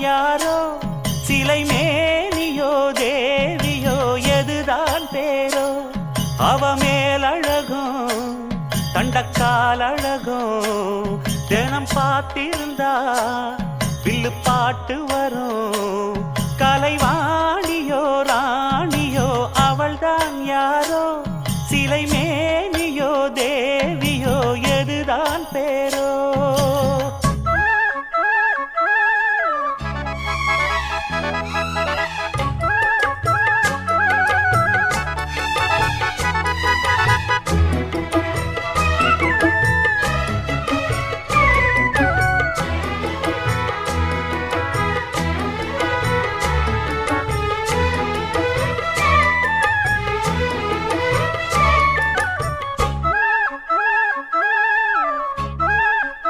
யாரோ சிலை மேனியோ தேவியோ எதுதான் பேரோ அவ மேல் அழகும் தண்டக்கால் அழகும் தினம் பார்த்திருந்தா வில்லு பாட்டு வரும். கலைவாணியோ ராணியோ அவள்தான் யாரோ சிலை மேனியோ தேவியோ எதுதான் பேர்